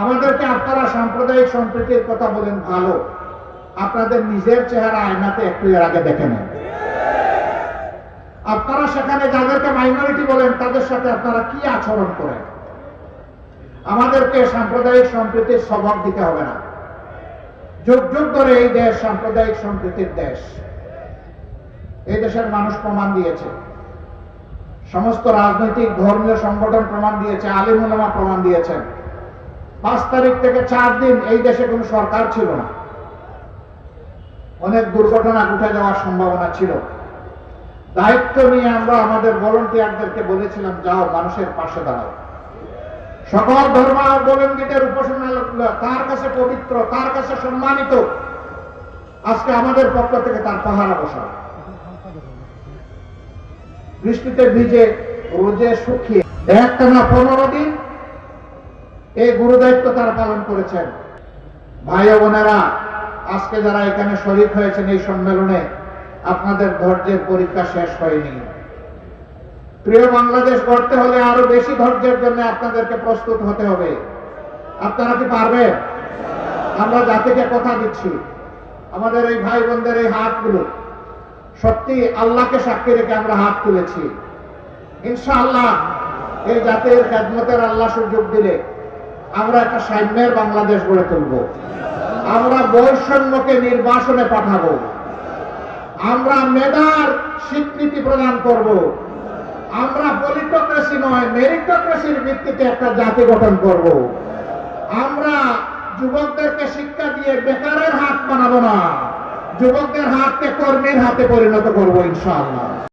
আমাদেরকে আপনারা সাম্প্রদায়িক সম্প্রীতির কথা বলেন ভালো। আপনাদের নিজের চেহারা আয়নাতে একটু এর আগে দেখে নেন। আপনারা সেখানে যাদেরকে মাইনরিটি বলেন, তাদের সাথে আপনারা কি আচরণ করেন? আমাদেরকে সাম্প্রদায়িক সম্প্রীতির সবক দিতে হবে না। যুগ যুগ ধরে এই দেশ সাম্প্রদায়িক সম্প্রীতির দেশ। এই দেশের মানুষ প্রমাণ দিয়েছে। সমস্ত রাজনৈতিক, ধর্মীয় সংগঠন প্রমাণ দিয়েছে আলিমুলামা প্রমাণ দিয়েছেন। পাঁচ তারিখ থেকে চার দিন এই দেশে কোনো সরকার ছিল না। অনেক দুর্ঘটনা ঘটে যাওয়ার সম্ভাবনা ছিল। দায়িত্ব নিয়ে আমরা আমাদের ভলেন্টিয়ারদেরকে বলেছিলাম, যাও, মানুষের পাশে দাঁড়াও। সকল ধর্মাবলম্বীদের উপাসনা তার কাছে পবিত্র, তার কাছে সম্মানিত। আজকে আমাদের পক্ষ থেকে তার পাহারা বসা বৃষ্টিতে ভিজে রোজে শুকিয়ে একটানা পনেরো দিন এই গুরুদায়িত্ব তারা পালন করেছেন। ভাই বোনেরা, আজকে যারা এখানে শরীর হয়েছেন এই সম্মেলনে, আপনাদের ধৈর্যের পরীক্ষা শেষ হয়নি। প্রিয় বাংলাদেশ, গড়তে হলে আরও বেশি ধৈর্যের জন্য আপনাদেরকে প্রস্তুত হতে হবে। আপনারা কি পারবেন? আমরা জাতিকে কথা দিচ্ছি। আমাদের এই ভাই বোনদের এই হাতগুলো, সত্যি আল্লাহকে সাক্ষী রেখে আমরা হাত তুলেছি। ইনশাআল্লাহ, এই জাতির খেদমতের আল্লাহ সুযোগ দিলে আমরা একটা সাম্যের বাংলাদেশ গড়ে তুলব। আমরা বৈষম্যকে নির্বাসনে পাঠাবো। আমরা মেধার স্বীকৃতি প্রদান করব। আমরা পলিটোক্রেসি নয়, মেরিটোক্রেসির ভিত্তিতে একটা জাতি গঠন করব। আমরা যুবকদেরকে শিক্ষা দিয়ে বেকারের হাত বানাবো না। যুবকদের হাতকে কর্মীর হাতে পরিণত করব, ইনশাআল্লাহ।